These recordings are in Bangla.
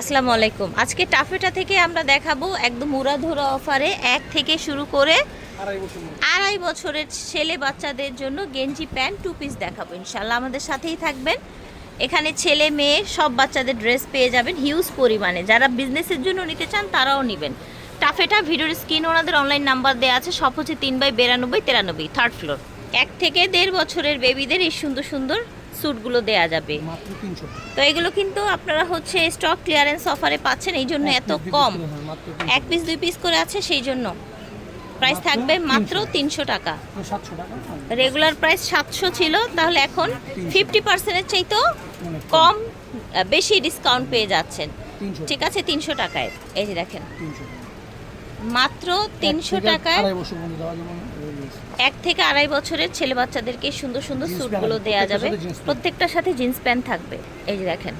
আসসালামু আলাইকুম। আজকে টাফেটা থেকে আমরা দেখাবো একদম উড়াধুরা অফারে এক থেকে শুরু করে আড়াই বছরের ছেলে বাচ্চাদের জন্য গেঞ্জি প্যান্ট টু পিস দেখাবো ইনশাল্লাহ আমাদের সাথেই থাকবেন। এখানে ছেলে মেয়ে সব বাচ্চাদের ড্রেস পেয়ে যাবেন হিউজ পরিমাণে। যারা বিজনেসের জন্য নিতে চান তারাও নেবেন। টাফেটা ভিডিওর স্ক্রিন ওনাদের অনলাইন নাম্বার দেওয়া আছে সব হচ্ছে তিন বাই বিরানব্বই তিরানব্বই থার্ড ফ্লোর এক থেকে দেড় বছরের বেবিদের এই সুন্দর সুন্দর স্যুটগুলো দেয়া যাবে। তো এগুলো কিন্তু আপনারা হচ্ছে স্টক ক্লিয়ারেন্স অফারে পাচ্ছেন এই জন্য এত কম। এক পিস দুই পিস করে আছে সেই জন্য। প্রাইস থাকবে মাত্র তিনশো টাকা। রেগুলার প্রাইস সাতশো ছিল তাহলে এখন ফিফটি পার্সেন্টের চাইতেও অনেক কম। বেশি ডিসকাউন্ট পেয়ে যাচ্ছেন। ঠিক আছে তিনশো টাকায়। এই যে দেখেন। মাত্র তিনশো টাকায় এক থেকে আড়াই বছরের ছেলে বাচ্চাদেরকে সুন্দর সুন্দর স্যুটগুলো দেওয়া যাবে। প্রত্যেকটার সাথে জিন্স প্যান্ট থাকবে। এই যে দেখেন।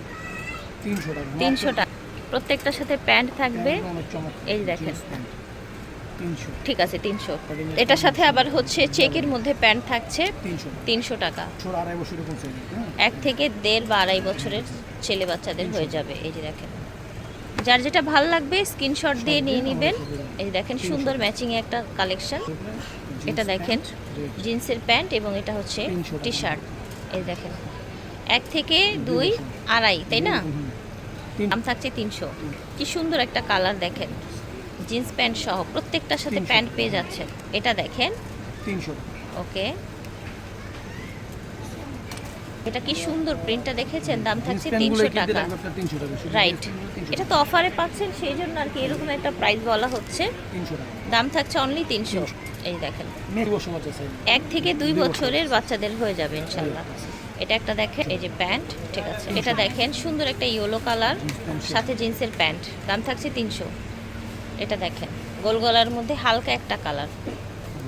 তিনশো টাকা প্রত্যেকটার সাথে প্যান্ট থাকবে। এই দেখেন। ঠিক আছে তিনশো। এটার সাথে আবার হচ্ছে চেকের মধ্যে প্যান্ট থাকছে। তিনশো টাকা। হ্যাঁ। এক থেকে দেড় বা আড়াই বছরের ছেলে বাচ্চাদের হয়ে যাবে। এই যে দেখেন। যার যেটা ভালো লাগবে স্ক্রিনশট দিয়ে নিয়ে নেবেন। এই দেখেন সুন্দর ম্যাচিং একটা কালেকশন এটা দেখেন জিন্সের প্যান্ট এবং এটা হচ্ছে 300 টি শার্ট এই দেখেন এক থেকে দুই আড়াই তাই না? দাম থাকছে তিনশো। কি সুন্দর একটা কালার দেখেন জিন্স প্যান্ট সহ প্রত্যেকটার সাথে প্যান্ট পেয়ে যাচ্ছে এটা দেখেন। তিনশো ওকে। এটা কি সুন্দর প্রিন্টটা দেখেছেন? দাম থাকছে তিনশো টাকা। রাইট এটা তো অফারে পাচ্ছেন সেই জন্য আর কি এরকম একটা প্রাইস বলা হচ্ছে। দাম থাকছে অনলি তিনশো। এই দেখেন। এক থেকে দুই বছরের বাচ্চাদের হয়ে যাবে ইনশাল্লাহ। এটা একটা দেখেন এই যে প্যান্ট ঠিক আছে। এটা দেখেন সুন্দর একটা ইয়েলো কালার। সাথে জিন্সের প্যান্ট। দাম থাকছে তিনশো। এটা দেখেন গোল গলার মধ্যে হালকা একটা কালার।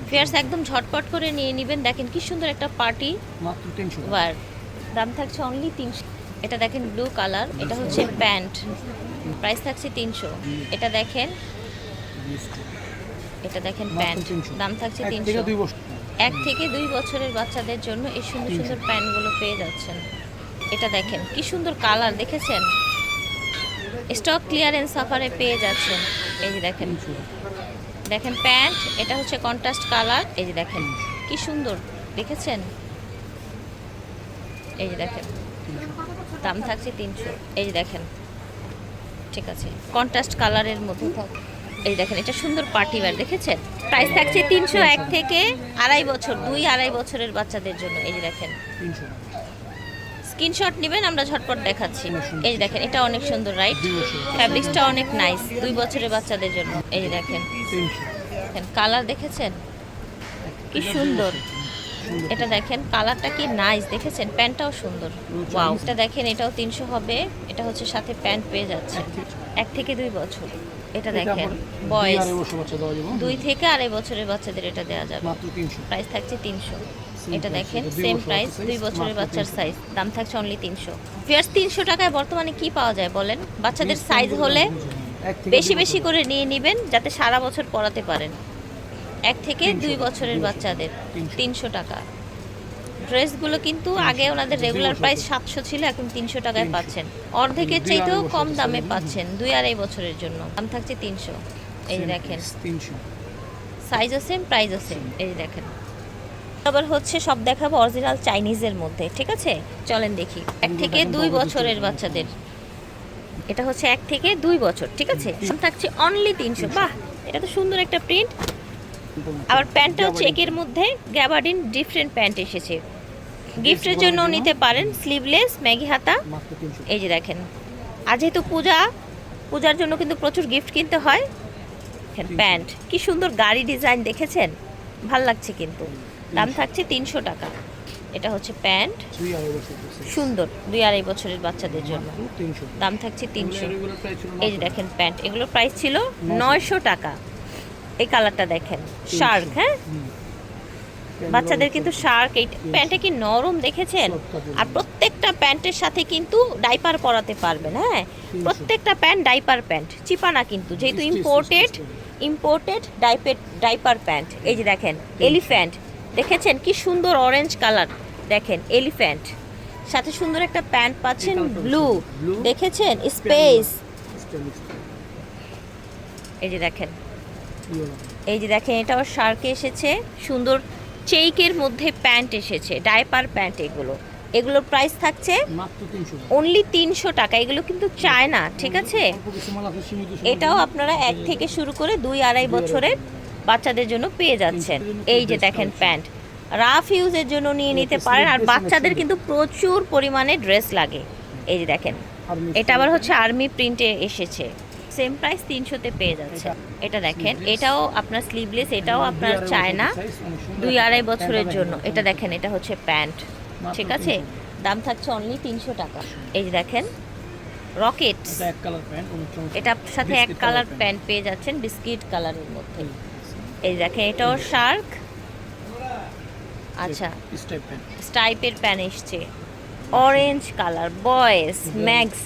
ফেয়ার্স একদম ঝটপট করে নিয়ে নেবেন। দেখেন কি সুন্দর একটা পার্টি। ওয়ার দাম থাকছে অনলি তিনশো। এটা দেখেন ব্লু কালার এটা হচ্ছে প্যান্ট। প্রাইস থাকছে তিনশো। এটা দেখেন। এটা দেখেন প্যান্ট। দাম থাকছে তিনশো। এক থেকে দুই বছরের বাচ্চাদের জন্য এই সুন্দর সুন্দর প্যান্টগুলো পেয়ে যাচ্ছেন। এটা দেখেন কি সুন্দর কালার দেখেছেন? স্টক ক্লিয়ারেন্স অফারে পেয়ে যাচ্ছেন। এই যে দেখেন। দেখেন প্যান্ট এটা হচ্ছে কন্ট্রাস্ট কালার। এই যে দেখেন কি সুন্দর দেখেছেন? এই যে দেখেন। দাম থাকছে তিনশো। এই যে দেখেন। ঠিক আছে কন্ট্রাস্ট কালারের মধ্যে থাক এই দেখেন এটা সুন্দর পার্টি ওয়্যার দেখেছেন? প্রাইস থাকছে তিনশো এক থেকে আড়াই বছর দুই আড়াই বছরের বাচ্চাদের জন্য এই যে দেখেন। স্ক্রিনশট নেবেন আমরা ঝটপট দেখাচ্ছি। এই দেখেন এটা অনেক সুন্দর রাইট ফ্যাব্রিক্সটা অনেক নাইস দুই বছরের বাচ্চাদের জন্য এই দেখেন। দেখেন কালার দেখেছেন? কি সুন্দর। সুন্দর। এটা দেখেন কালারটা কি নাইস দেখেছেন? প্যান্টটাও সুন্দর। ওয়াও এটা দেখেন এটাও তিনশো হবে এটা হচ্ছে সাথে প্যান্ট পেয়ে যাচ্ছে। এক থেকে দুই বছর। এটা দেখেন বয়স দুই থেকে আড়াই বছরের বাচ্চাদের এটা দেওয়া যাবে। প্রাইস থাকছে তিনশো। এটা দেখেন সেম প্রাইস দুই বছরের বাচ্চার সাইজ দাম থাকছে অনলি তিনশো। ফিয়ার্স তিনশো টাকায় বর্তমানে কি পাওয়া যায় বলেন? বাচ্চাদের সাইজ হলে বেশি বেশি করে নিয়ে নেবেন যাতে সারা বছর পড়াতে পারেন। এক থেকে দুই বছরের বাচ্চাদের তিনশো টাকা। ড্রেসগুলো কিন্তু আগে ওনাদের রেগুলার প্রাইস সাতশো ছিল এখন তিনশো টাকায় পাচ্ছেন। অর্ধেকের চাইতেও কম দামে পাচ্ছেন দুই আড়াই বছরের জন্য। দাম থাকছে তিনশো। এই দেখেন। সাইজও সেম প্রাইসও সেম এই দেখেন। আবার হচ্ছে সব দেখাবো অরিজিনাল চাইনিজের মধ্যে ঠিক আছে? চলেন দেখি। এক থেকে দুই বছরের বাচ্চাদের। এটা হচ্ছে এক থেকে দুই বছর ঠিক আছে? থাকছে অনলি তিনশো। বাহ! এটা তো সুন্দর একটা প্রিন্ট আবার প্যান্টটা হচ্ছে চেকের মধ্যে গ্যাবার্ডিন ডিফারেন্ট প্যান্ট এসেছে। গিফটের জন্য? নিতে পারেন স্লিভলেস ম্যাগি হাতা। এই যে দেখেন। আর যেহেতু পূজা পূজার জন্য কিন্তু প্রচুর গিফট কিনতে হয়। প্যান্ট কি সুন্দর গাড়ি ডিজাইন দেখেছেন? ভালো লাগছে কিন্তু। দাম থাকছে তিনশো টাকা। এটা হচ্ছে প্যান্ট। সুন্দর দুই আড়াই বছরের বাচ্চাদের জন্য। দাম থাকছে তিনশো। এই যে দেখেন প্যান্ট এগুলোর প্রাইস ছিল নয়শো টাকা। এই কালারটা দেখেন। শার্ক হ্যাঁ? বাচ্চাদের কিন্তু শার্ক এই প্যান্টটা কি নরম দেখেছেন? আর প্রত্যেকটা প্যান্টের সাথে কিন্তু ডাইপার পরাতে পারবেন হ্যাঁ? প্রত্যেকটা প্যান্ট ডাইপার প্যান্ট চিপা না কিন্তু যেহেতু imported imported diaper diaper pant. এই যে দেখেন এলিফ্যান্ট দেখেছেন? কি সুন্দর অরেঞ্জ কালার দেখেন এলিফ্যান্ট। সাথে সুন্দর একটা প্যান্ট পাচ্ছেন ব্লু। দেখেছেন? স্পেস এই যে দেখেন এই যে দেখেন এটাও শার্কে এসেছে। সুন্দর চেইকের মধ্যে প্যান্ট এসেছে ডাইপার প্যান্ট এগুলো। এগুলোর প্রাইস থাকছে অনলি তিনশো টাকা। এগুলো কিন্তু চায় না ঠিক আছে? এটাও আপনারা এক থেকে শুরু করে দুই আড়াই বছরের বাচ্চাদের জন্য পেয়ে যাচ্ছেন। এই যে দেখেন প্যান্ট। রাফ ইউজের জন্য নিয়ে নিতে পারেন। আর বাচ্চাদের কিন্তু প্রচুর পরিমাণে ড্রেস লাগে। এই যে দেখেন এটা আবার হচ্ছে আর্মি প্রিন্টে এসেছে। সেম প্রাইস তিনশোতে পেয়ে যাচ্ছে। এটা দেখেন এটাও আপনার স্লিভলেস এটাও আপনার দুই আড়াই চায় না বছরের size, অনেক সুন্দর দুই আড়াই বছরের জন্য। এটা দেখেন এটা হচ্ছে প্যান্ট। ঠিক আছে? দাম থাকছে অনলি তিনশো টাকা। এই যে দেখেন রকেট এটা প্যান্ট সাথে এক কালার প্যান্ট পেয়ে যাচ্ছেন বিস্কিট কালারের মধ্যে। এই দেখেন এটাও শার্ক আচ্ছা। স্টাইপ প্যান্ট স্টাইপের প্যান এসছে। Orange colour boys max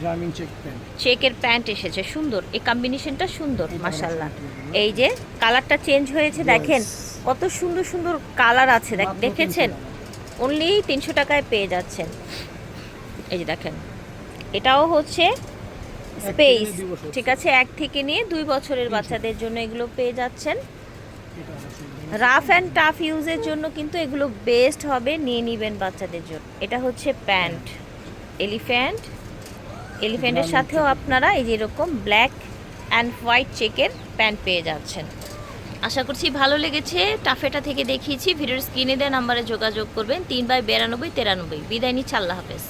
Grameen check pant চেকের প্যান্ট এসেছে সুন্দর। এই কম্বিনেশনটা সুন্দর মাসাল্লাহ এই যে কালারটা চেঞ্জ হয়েছে দেখেন কত সুন্দর সুন্দর কালার আছে। দেখ দেখেছেন? অনলি তিনশো টাকায় পেয়ে যাচ্ছেন। এই যে দেখেন এটাও হচ্ছে স্পেস ঠিক আছে? এক থেকে নিয়ে দুই বছরের বাচ্চাদের জন্য এগুলো পেয়ে যাচ্ছেন। রাফ অ্যান্ড টাফ ইউজের জন্য কিন্তু এগুলো বেস্ট হবে নিয়ে নেবেন বাচ্চাদের জন্য। এটা হচ্ছে প্যান্ট এলিফ্যান্ট এলিফ্যান্টের গ্রামীণ সাথেও আপনারা এই যে এরকম ব্ল্যাক অ্যান্ড হোয়াইট চেকের প্যান্ট পেয়ে যাচ্ছেন। আশা করছি ভালো লেগেছে। টাফেটা থেকে দেখিয়েছি। ভিডিওর স্ক্রিনে দেওয়া নাম্বারে যোগাযোগ করবেন। তিন বাই বিরানব্বই, তেরানব্বই। বিদায় নিচ্ছে। আল্লাহ হাফেজ।